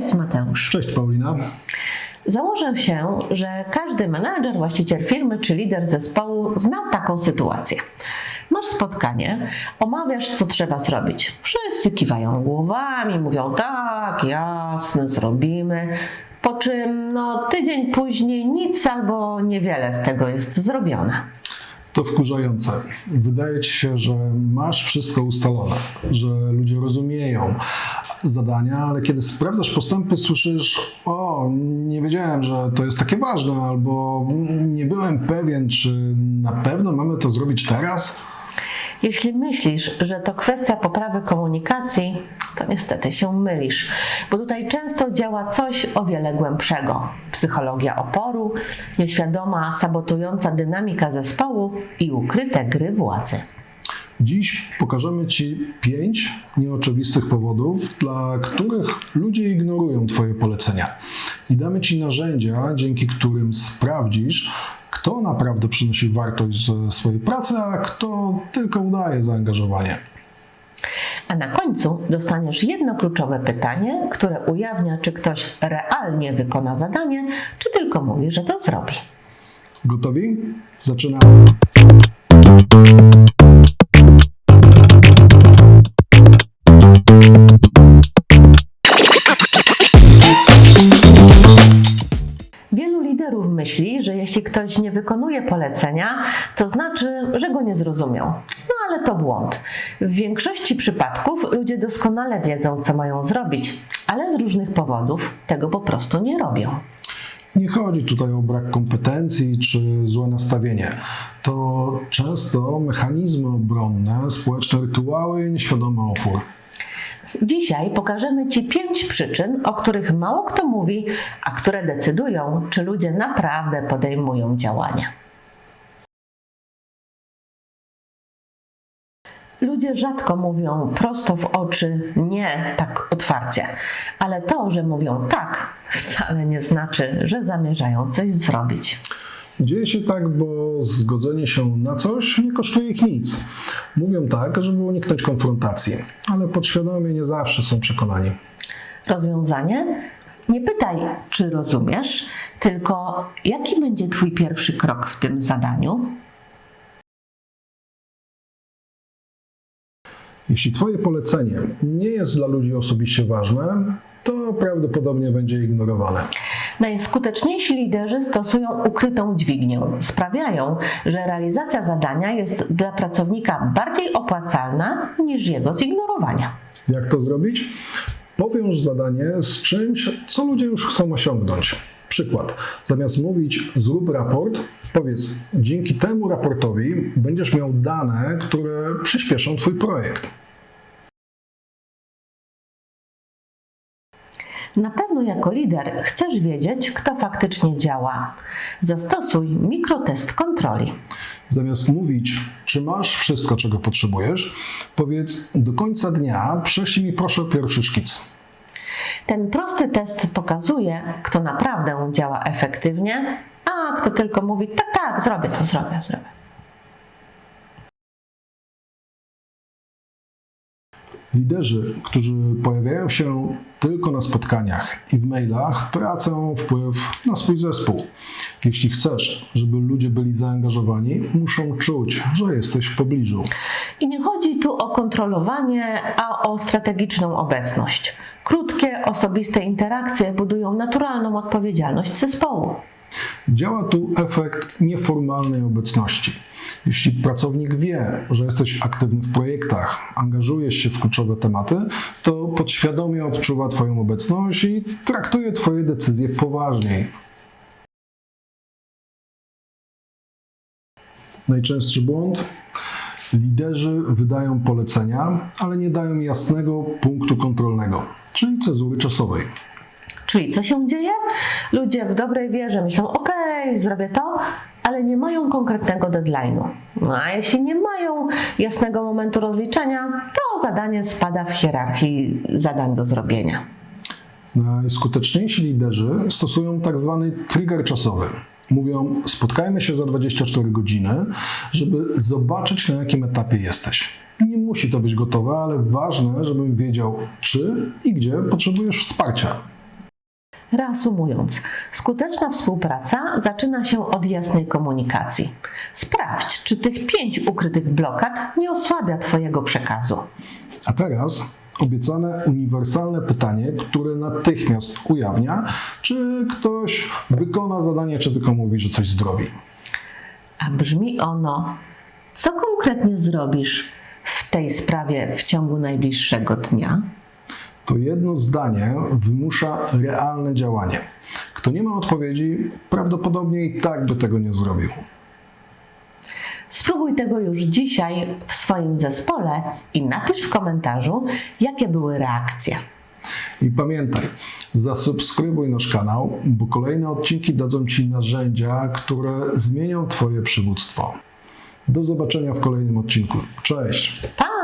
Cześć Mateusz. Cześć Paulina. Założę się, że każdy menadżer, właściciel firmy czy lider zespołu zna taką sytuację. Masz spotkanie, omawiasz, co trzeba zrobić. Wszyscy kiwają głowami, mówią tak, jasne, zrobimy. Po czym no, tydzień później nic albo niewiele z tego jest zrobione. To wkurzające. Wydaje ci się, że masz wszystko ustalone, że ludzie rozumieją zadania, ale kiedy sprawdzasz postępy, słyszysz: O, nie wiedziałem, że to jest takie ważne, albo nie byłem pewien, czy na pewno mamy to zrobić teraz. Jeśli myślisz, że to kwestia poprawy komunikacji, to niestety się mylisz, bo tutaj często działa coś o wiele głębszego. Psychologia oporu, nieświadoma, sabotująca dynamika zespołu i ukryte gry władzy. Dziś pokażemy Ci pięć nieoczywistych powodów, dla których ludzie ignorują Twoje polecenia. I damy Ci narzędzia, dzięki którym sprawdzisz, kto naprawdę przynosi wartość ze swojej pracy, a kto tylko udaje zaangażowanie. A na końcu dostaniesz jedno kluczowe pytanie, które ujawnia, czy ktoś realnie wykona zadanie, czy tylko mówi, że to zrobi. Gotowi? Zaczynamy. Jeśli ktoś nie wykonuje polecenia, to znaczy, że go nie zrozumiał. No ale to błąd. W większości przypadków ludzie doskonale wiedzą, co mają zrobić, ale z różnych powodów tego po prostu nie robią. Nie chodzi tutaj o brak kompetencji czy złe nastawienie. To często mechanizmy obronne, społeczne rytuały i nieświadomy opór. Dzisiaj pokażemy Ci pięć przyczyn, o których mało kto mówi, a które decydują, czy ludzie naprawdę podejmują działania. Ludzie rzadko mówią prosto w oczy nie tak otwarcie, ale to, że mówią tak, wcale nie znaczy, że zamierzają coś zrobić. Dzieje się tak, bo zgodzenie się na coś nie kosztuje ich nic. Mówią tak, żeby uniknąć konfrontacji, ale podświadomie nie zawsze są przekonani. Rozwiązanie? Nie pytaj, czy rozumiesz, tylko jaki będzie Twój pierwszy krok w tym zadaniu? Jeśli Twoje polecenie nie jest dla ludzi osobiście ważne, to prawdopodobnie będzie ignorowane. Najskuteczniejsi liderzy stosują ukrytą dźwignię. Sprawiają, że realizacja zadania jest dla pracownika bardziej opłacalna niż jego zignorowanie. Jak to zrobić? Powiąż zadanie z czymś, co ludzie już chcą osiągnąć. Przykład. Zamiast mówić zrób raport, powiedz dzięki temu raportowi będziesz miał dane, które przyspieszą Twój projekt. Na pewno jako lider chcesz wiedzieć, kto faktycznie działa. Zastosuj mikrotest kontroli. Zamiast mówić, czy masz wszystko, czego potrzebujesz, powiedz do końca dnia prześlij mi proszę pierwszy szkic. Ten prosty test pokazuje, kto naprawdę działa efektywnie, a kto tylko mówi tak, tak, zrobię to, zrobię, zrobię. Liderzy, którzy pojawiają się tylko na spotkaniach i w mailach, tracą wpływ na swój zespół. Jeśli chcesz, żeby ludzie byli zaangażowani, muszą czuć, że jesteś w pobliżu. I nie chodzi tu o kontrolowanie, a o strategiczną obecność. Krótkie, osobiste interakcje budują naturalną odpowiedzialność zespołu. Działa tu efekt nieformalnej obecności. Jeśli pracownik wie, że jesteś aktywny w projektach, angażujesz się w kluczowe tematy, to podświadomie odczuwa Twoją obecność i traktuje Twoje decyzje poważniej. Najczęstszy błąd? Liderzy wydają polecenia, ale nie dają jasnego punktu kontrolnego, czyli cezury czasowej. Czyli co się dzieje? Ludzie w dobrej wierze myślą, okej, zrobię to, ale nie mają konkretnego deadline'u. No a jeśli nie mają jasnego momentu rozliczenia, to zadanie spada w hierarchii zadań do zrobienia. Najskuteczniejsi liderzy stosują tak zwany trigger czasowy. Mówią, spotkajmy się za 24 godziny, żeby zobaczyć, na jakim etapie jesteś. Nie musi to być gotowe, ale ważne, żebym wiedział, czy i gdzie potrzebujesz wsparcia. Reasumując, skuteczna współpraca zaczyna się od jasnej komunikacji. Sprawdź, czy tych pięć ukrytych blokad nie osłabia Twojego przekazu. A teraz obiecane uniwersalne pytanie, które natychmiast ujawnia, czy ktoś wykona zadanie, czy tylko mówi, że coś zrobi. A brzmi ono: co konkretnie zrobisz w tej sprawie w ciągu najbliższego dnia? To jedno zdanie wymusza realne działanie. Kto nie ma odpowiedzi, prawdopodobnie i tak by tego nie zrobił. Spróbuj tego już dzisiaj w swoim zespole i napisz w komentarzu, jakie były reakcje. I pamiętaj, zasubskrybuj nasz kanał, bo kolejne odcinki dadzą Ci narzędzia, które zmienią Twoje przywództwo. Do zobaczenia w kolejnym odcinku. Cześć! Pa!